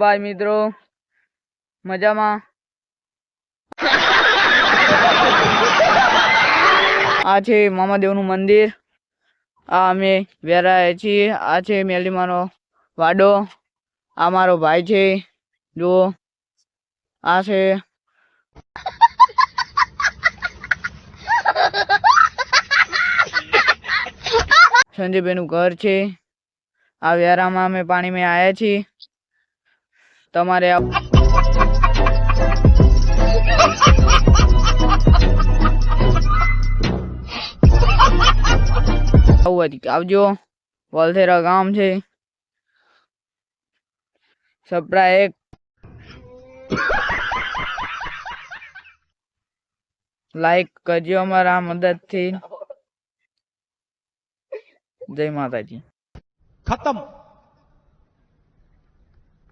By મિત્રો. મજામાં? આ છે મામાદેવનું મંદિર. આ અમે વેરાએ છીએ. આ છે મેલીમાનો વાડો. આ મારો ભાઈ છે. જુઓ. આ છે. સંજયભાઈનું ઘર છે. આ વેરામાં અમે પાણીમાં આવ્યા છીએ. તમારે આવજો. વલથેરા ગામ છે. સપડા એક. લાઈક કરજો અમારા મદદથી. જય માતાજી. ખતમ.